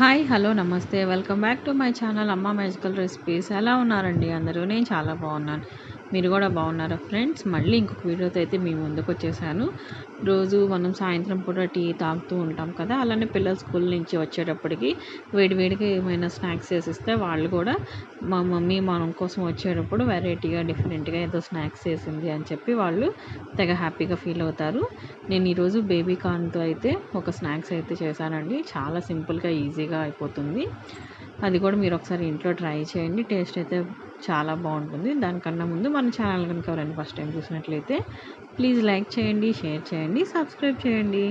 Hi hello నమస్తే. Welcome back to my channel అమ్మ magical recipes ఎలా ఉన్నారండి అందరూ? నేను చాలా బాగున్నాను. మీరు కూడా బాగున్నారా ఫ్రెండ్స్? మళ్ళీ ఇంకొక వీడియోతో అయితే మీ ముందుకు వచ్చేసాను. రోజు మనం సాయంత్రం పూట టీ తాగుతూ ఉంటాం కదా అలానే పిల్లల స్కూల్ నుంచి వచ్చేటప్పటికి వేడివేడిగా ఏమైనా స్నాక్స్ చేసిస్తే వాళ్ళు కూడా మా మమ్మీ మనం కోసం వచ్చేటప్పుడు వెరైటీగా డిఫరెంట్గా ఏదో స్నాక్స్ చేసింది అని చెప్పి వాళ్ళు తెగ హ్యాపీగా ఫీల్ అవుతారు. నేను ఈరోజు బేబీ కార్న్తో అయితే ఒక స్నాక్స్ అయితే చేశానండి. చాలా సింపుల్గా ఈజీగా అయిపోతుంది. అది కూడా మీరు ఒకసారి ఇంట్లో ట్రై చేయండి. టేస్ట్ అయితే చాలా బాగుంటుంది. దానికన్నా ముందు మన ఛానల్ కనుక ఎవరైనా ఫస్ట్ టైం చూసినట్లయితే ప్లీజ్ లైక్ చేయండి షేర్ చేయండి సబ్స్క్రైబ్ చేయండి.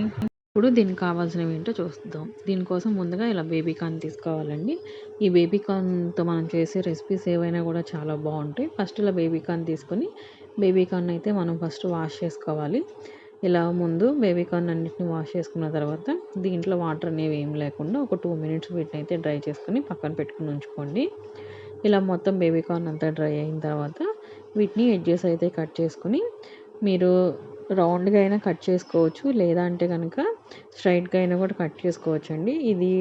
ఇప్పుడు దీనికి కావాల్సినవి ఏంటో చూద్దాం. దీనికోసం ముందుగా ఇలా బేబీ కార్న్ తీసుకోవాలండి. ఈ బేబీ కార్న్తో మనం చేసే రెసిపీస్ ఏవైనా కూడా చాలా బాగుంటాయి. ఫస్ట్ ఇలా బేబీ కార్న్ తీసుకొని బేబీ కార్న్ అయితే మనం ఫస్ట్ వాష్ చేసుకోవాలి. ఇలా ముందు బేబీ కార్న్ అన్నిటిని వాష్ చేసుకున్న తర్వాత దీంట్లో వాటర్ అనేవి ఏం లేకుండా ఒక టూ మినిట్స్ వీటిని అయితే డ్రై చేసుకుని పక్కన పెట్టుకుని ఉంచుకోండి. ఇలా మొత్తం బేబీ కార్న్ అంతా డ్రై అయిన తర్వాత వీటిని ఎడ్జెస్ అయితే కట్ చేసుకొని మీరు రౌండ్గా అయినా కట్ చేసుకోవచ్చు లేదా అంటే కనుక స్ట్రైట్గా అయినా కూడా కట్ చేసుకోవచ్చు అండి ఇది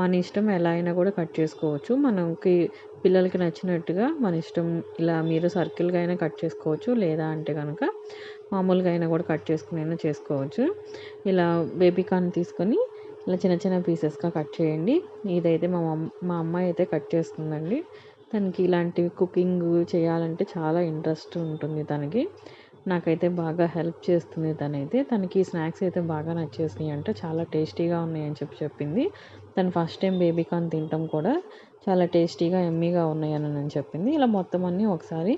మన ఇష్టం ఎలా అయినా కూడా కట్ చేసుకోవచ్చు. మనకి పిల్లలకి నచ్చినట్టుగా మన ఇష్టం ఇలా మీరు సర్కిల్గా అయినా కట్ చేసుకోవచ్చు లేదా అంటే కనుక మామూలుగా అయినా కూడా కట్ చేసుకుని అయినా చేసుకోవచ్చు. ఇలా బేబీ కార్న్ తీసుకొని ఇలా చిన్న చిన్న పీసెస్గా కట్ చేయండి. ఇదైతే మా మా అమ్మాయి అయితే కట్ చేస్తుందండి. తనకి ఇలాంటి కుకింగ్ చేయాలంటే చాలా ఇంట్రెస్ట్ ఉంటుంది తనకి. నాకైతే బాగా హెల్ప్ చేస్తుంది తనైతే. తనకి స్నాక్స్ అయితే బాగా నచ్చేసినాయి అంటే చాలా టేస్టీగా ఉన్నాయని చెప్పి చెప్పింది. తను ఫస్ట్ టైం బేబీ కార్న్ తినటం కూడా చాలా టేస్టీగా ఎమ్మీగా ఉన్నాయని అని చెప్పింది. ఇలా మొత్తం అన్నీ ఒకసారి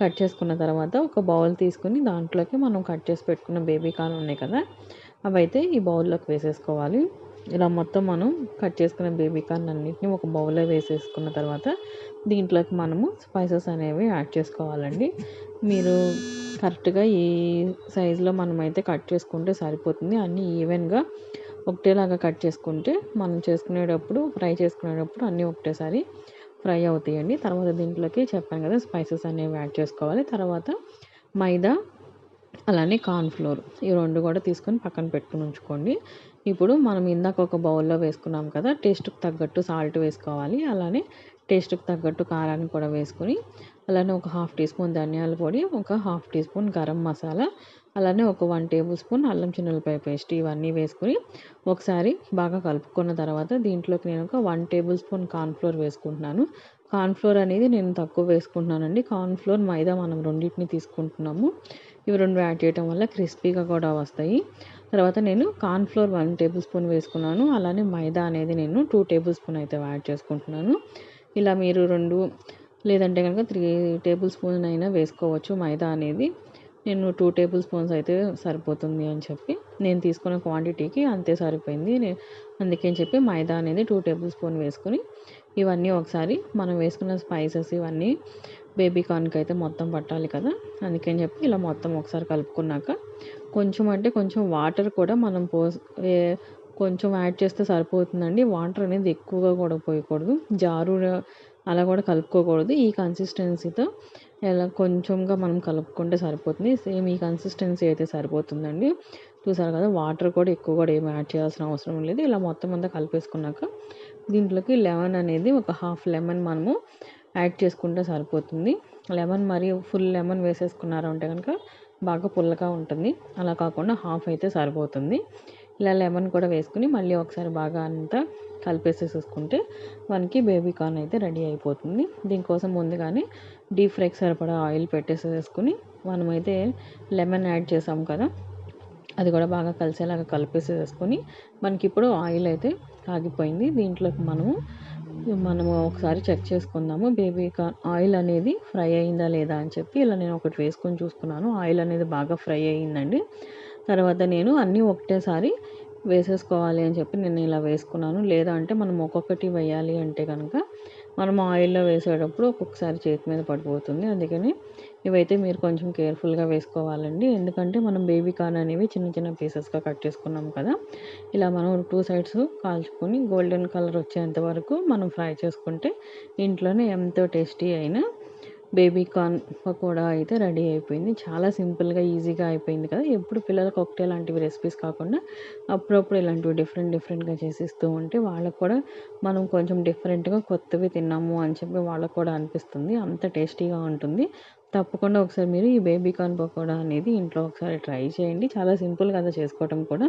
కట్ చేసుకున్న తర్వాత ఒక బౌల్ తీసుకుని దాంట్లోకి మనం కట్ చేసి పెట్టుకున్న బేబీ కార్న్ ఉన్నాయి కదా అవి అయితే ఈ బౌల్లోకి వేసేసుకోవాలి. ఇలా మొత్తం మనం కట్ చేసుకున్న బేబీ కార్న్ అన్నింటినీ ఒక బౌల్లో వేసేసుకున్న తర్వాత దీంట్లోకి మనము స్పైసెస్ అనేవి యాడ్ చేసుకోవాలండి. మీరు కరెక్ట్గా ఈ సైజులో మనమైతే కట్ చేసుకుంటే సరిపోతుంది. అన్నీ ఈవెన్గా ఒకటేలాగా కట్ చేసుకుంటే మనం చేసుకునేటప్పుడు ఫ్రై చేసుకునేటప్పుడు అన్నీ ఒకటేసారి ఫ్రై అవుతాయండి. తర్వాత దీంట్లోకి చెప్పాను కదా స్పైసెస్ అనేవి యాడ్ చేసుకోవాలి. తర్వాత మైదా అలానే కార్న్ఫ్లోర్ ఈ రెండు కూడా తీసుకొని పక్కన పెట్టుకుని ఉంచుకోండి. ఇప్పుడు మనం ఇందాక ఒక బౌల్లో వేసుకున్నాం కదా టేస్ట్కి తగ్గట్టు సాల్ట్ వేసుకోవాలి. అలానే టేస్ట్కి తగ్గట్టు కారాన్ని కూడా వేసుకొని అలానే ఒక హాఫ్ టీ స్పూన్ ధనియాల పొడి ఒక half teaspoon garam masala అలానే ఒక వన్ టేబుల్ స్పూన్ అల్లం చిన్నులపాయ పేస్ట్ ఇవన్నీ వేసుకుని ఒకసారి బాగా కలుపుకున్న తర్వాత దీంట్లోకి నేను ఒక వన్ టేబుల్ స్పూన్ కార్న్ఫ్లోర్ వేసుకుంటున్నాను. కార్న్ఫ్లోర్ అనేది నేను తక్కువ వేసుకుంటున్నానండి. కార్న్ఫ్లోర్ మైదా మనం రెండింటిని తీసుకుంటున్నాము. ఇవి రెండు యాడ్ చేయడం వల్ల క్రిస్పీగా కూడా వస్తాయి. తర్వాత నేను కార్న్ఫ్లోర్ వన్ టేబుల్ స్పూన్ వేసుకున్నాను. అలానే మైదా అనేది నేను టూ టేబుల్ స్పూన్ అయితే యాడ్ చేసుకుంటున్నాను. ఇలా మీరు రెండు లేదంటే కనుక త్రీ టేబుల్ స్పూన్ అయినా వేసుకోవచ్చు మైదా అనేది. నేను టూ టేబుల్ స్పూన్స్ అయితే సరిపోతుంది అని చెప్పి నేను తీసుకున్న క్వాంటిటీకి అంతే సరిపోయింది. అందుకని చెప్పి మైదా అనేది టూ టేబుల్ స్పూన్ వేసుకుని ఇవన్నీ ఒకసారి మనం వేసుకున్న స్పైసెస్ ఇవన్నీ బేబీ కార్న్కి అయితే మొత్తం పట్టాలి కదా. అందుకని చెప్పి ఇలా మొత్తం ఒకసారి కలుపుకున్నాక కొంచెం అంటే కొంచెం వాటర్ కూడా మనం పో కొంచెం యాడ్ చేస్తే సరిపోతుందండి. వాటర్ అనేది ఎక్కువగా కూడా పోయకూడదు. జారు అలా కూడా కలుపుకోకూడదు. ఈ కన్సిస్టెన్సీతో ఇలా కొంచెంగా మనం కలుపుకుంటే సరిపోతుంది. సేమ్ ఈ కన్సిస్టెన్సీ అయితే సరిపోతుందండి. చూసారు కదా వాటర్ కూడా ఎక్కువ కూడా ఏమి యాడ్ చేయాల్సిన అవసరం లేదు. ఇలా మొత్తం అంతా కలిపేసుకున్నాక దీంట్లోకి లెమన్ అనేది ఒక హాఫ్ లెమన్ మనము యాడ్ చేసుకుంటే సరిపోతుంది. లెమన్ మరియు ఫుల్ లెమన్ వేసేసుకున్నారంటే కనుక బాగా పుల్లగా ఉంటుంది. అలా కాకుండా హాఫ్ అయితే సరిపోతుంది. ఇలా లెమన్ కూడా వేసుకుని మళ్ళీ ఒకసారి బాగా అంతా కలిపేసేసుకుంటే మనకి బేబీ కార్న్ అయితే రెడీ అయిపోతుంది. దీనికోసం ముందుగానే డీప్ ఫ్రైకి సరిపడా ఆయిల్ పెట్టేసేసుకుని మనమైతే లెమన్ యాడ్ చేసాం కదా అది కూడా బాగా కలిసేలాగా కలిపేసేసుకొని మనకి ఇప్పుడు ఆయిల్ అయితే కాగిపోయింది దీంట్లోకి మనము మనము ఒకసారి చెక్ చేసుకుందాము. బేబీ కార్న్ ఆయిల్ అనేది ఫ్రై అయిందా లేదా అని చెప్పి ఇలా నేను ఒకటి వేసుకొని చూసుకున్నాను. ఆయిల్ అనేది బాగా ఫ్రై అయ్యిందండి తర్వాత నేను అన్నీ ఒకటేసారి వేసేసుకోవాలి అని చెప్పి నేను ఇలా వేసుకున్నాను. లేదా అంటే మనం ఒక్కొక్కటి వేయాలి అంటే కనుక మనం ఆయిల్లో వేసేటప్పుడు ఒక్కొక్కసారి చేతి మీద పడిపోతుంది. అందుకని ఇవైతే మీరు కొంచెం కేర్ఫుల్గా వేసుకోవాలండి. ఎందుకంటే మనం బేబీ కార్న్ అనేవి చిన్న చిన్న పీసెస్గా కట్ చేసుకున్నాం కదా. ఇలా మనం టూ సైడ్స్ కాల్చుకొని గోల్డెన్ కలర్ వచ్చేంత వరకు మనం ఫ్రై చేసుకుంటే ఇంట్లోనే ఎంతో టేస్టీ అయిన బేబీ కార్న్ పకోడా అయితే రెడీ అయిపోయింది. చాలా సింపుల్గా ఈజీగా అయిపోయింది కదా. ఎప్పుడు పిల్లలకు ఒకటే లాంటివి రెసిపీస్ కాకుండా అప్పుడప్పుడు ఇలాంటివి డిఫరెంట్ డిఫరెంట్గా చేసిస్తూ ఉంటే వాళ్ళకు కూడా మనం కొంచెం డిఫరెంట్గా కొత్తవి తిన్నాము అని చెప్పి వాళ్ళకు కూడా అనిపిస్తుంది. అంత టేస్టీగా ఉంటుంది. తప్పకుండా ఒకసారి మీరు ఈ బేబీ కార్న్ పకోడా అనేది ఇంట్లో ఒకసారి ట్రై చేయండి. చాలా సింపుల్ కదా చేసుకోవటం కూడా.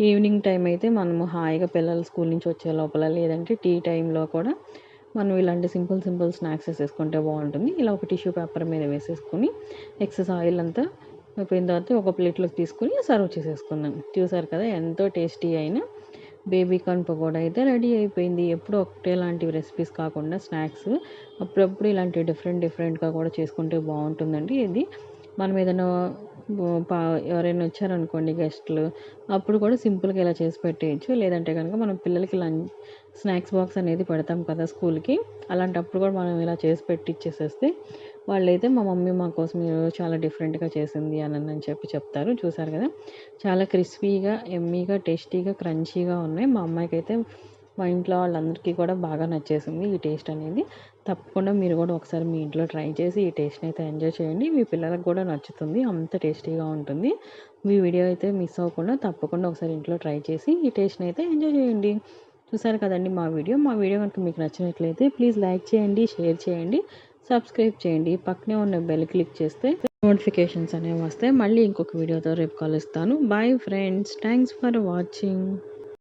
ఈవినింగ్ టైం అయితే మనము హాయిగా పిల్లలు స్కూల్ నుంచి వచ్చే లోపల లేదంటే టీ టైంలో కూడా మనం ఇలాంటి సింపుల్ సింపుల్ స్నాక్స్ వేసేసుకుంటే బాగుంటుంది. ఇలా ఒక టిష్యూ పేపర్ మీద వేసేసుకొని ఎక్సెస్ ఆయిల్ అంతా అయిపోయిన తర్వాత ఒక ప్లేట్లోకి తీసుకొని సర్వ్ చేసేసుకుందాం. చూసారు కదా ఎంతో టేస్టీ అయిన బేబీ కార్న్ పకోడా అయితే రెడీ అయిపోయింది. ఎప్పుడు ఒకటే లాంటివి రెసిపీస్ కాకుండా స్నాక్స్ అప్పుడప్పుడు ఇలాంటి డిఫరెంట్ డిఫరెంట్గా కూడా చేసుకుంటే బాగుంటుందండి. ఇది మనం ఏదైనా పా ఎవరైనా వచ్చారనుకోండి గెస్ట్లు అప్పుడు కూడా సింపుల్గా ఇలా చేసి పెట్టేయచ్చు. లేదంటే కనుక మనం పిల్లలకి లంచ్ స్నాక్స్ బాక్స్ అనేది పెడతాం కదా స్కూల్కి. అలాంటప్పుడు కూడా మనం ఇలా చేసి పెట్టిచ్చేసేస్తే వాళ్ళైతే మా మమ్మీ మా కోసం ఈరోజు చాలా డిఫరెంట్గా చేసింది అని అని చెప్పి చెప్తారు. చూసారు కదా? చాలా క్రిస్పీగా ఎమ్మీగా టేస్టీగా క్రంచీగా ఉన్నాయి. మా అమ్మాయికి అయితే మా ఇంట్లో వాళ్ళందరికీ కూడా బాగా నచ్చేసింది ఈ టేస్ట్ అనేది. తప్పకుండా మీరు కూడా ఒకసారి మీ ఇంట్లో ట్రై చేసి ఈ టేస్ట్ని అయితే ఎంజాయ్ చేయండి. మీ పిల్లలకు కూడా నచ్చుతుంది. అంత టేస్టీగా ఉంటుంది. మీ వీడియో అయితే మిస్ అవ్వకుండా తప్పకుండా ఒకసారి ఇంట్లో ట్రై చేసి ఈ టేస్ట్ని అయితే ఎంజాయ్ చేయండి. చూసారు కదండి మా వీడియో. మా వీడియో కనుక మీకు నచ్చినట్లయితే ప్లీజ్ లైక్ చేయండి షేర్ చేయండి సబ్స్క్రైబ్ చేయండి. పక్కనే ఉన్న బెల్ క్లిక్ చేస్తే నోటిఫికేషన్స్ అనేవి వస్తాయి. మళ్ళీ ఇంకొక వీడియోతో రేపు కలుస్తాను. Bye friends. Thanks for watching.